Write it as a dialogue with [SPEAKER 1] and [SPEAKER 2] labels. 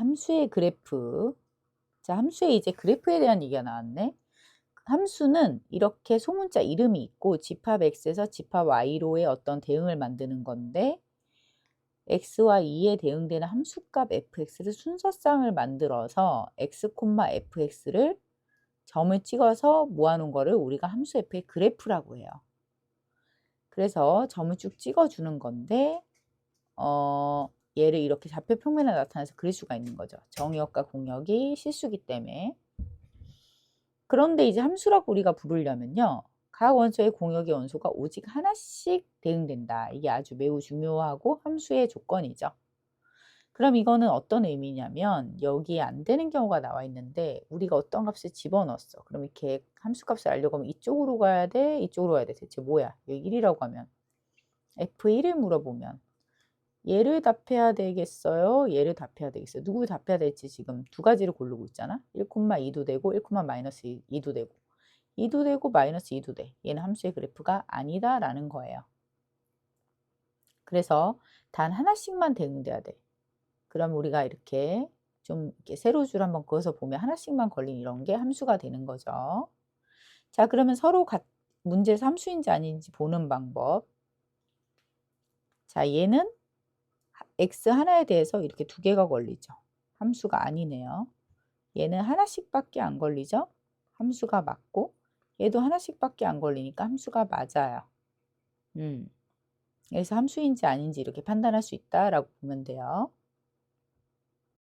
[SPEAKER 1] 함수의 그래프. 자, 함수의 이제 그래프에 대한 얘기가 나왔네. 함수는 이렇게 소문자 이름이 있고 집합 x에서 집합 y로의 어떤 대응을 만드는 건데 x와 2에 대응되는 함수값 fx를 순서쌍을 만들어서 x, fx를 점을 찍어서 모아놓은 거를 우리가 함수 f의 그래프라고 해요. 그래서 점을 쭉 찍어주는 건데 어, 얘를 이렇게 좌표 평면에 나타내서 그릴 수가 있는 거죠. 정의역과 공역이 실수기 때문에. 그런데 이제 함수라고 우리가 부르려면요. 각 원소의 공역의 원소가 오직 하나씩 대응된다. 이게 아주 매우 중요하고 함수의 조건이죠. 그럼 이거는 어떤 의미냐면 여기에 안 되는 경우가 나와 있는데 우리가 어떤 값을 집어넣었어. 그럼 이렇게 함수값을 알려고 하면 이쪽으로 가야 돼? 이쪽으로 가야 돼? 대체 뭐야? 여기 1이라고 하면 F1을 물어보면 얘를 답해야 되겠어요? 얘를 답해야 되겠어요? 누구 답해야 될지 지금 두 가지를 고르고 있잖아. 1,2도 되고 1, 마이너스 2도 되고 2도 되고 마이너스 2도 돼. 얘는 함수의 그래프가 아니다라는 거예요. 그래서 단 하나씩만 대응돼야 돼. 그럼 우리가 이렇게 좀 이렇게 세로줄 한번 그어서 보면 하나씩만 걸린 이런 게 함수가 되는 거죠. 자, 그러면 서로 같, 문제에서 함수인지 아닌지 보는 방법. 자, 얘는 x 하나에 대해서 이렇게 두 개가 걸리죠. 함수가 아니네요. 얘는 하나씩밖에 안 걸리죠. 함수가 맞고 얘도 하나씩밖에 안 걸리니까 함수가 맞아요. 음. 그래서 함수인지 아닌지 이렇게 판단할 수 있다라고 보면 돼요.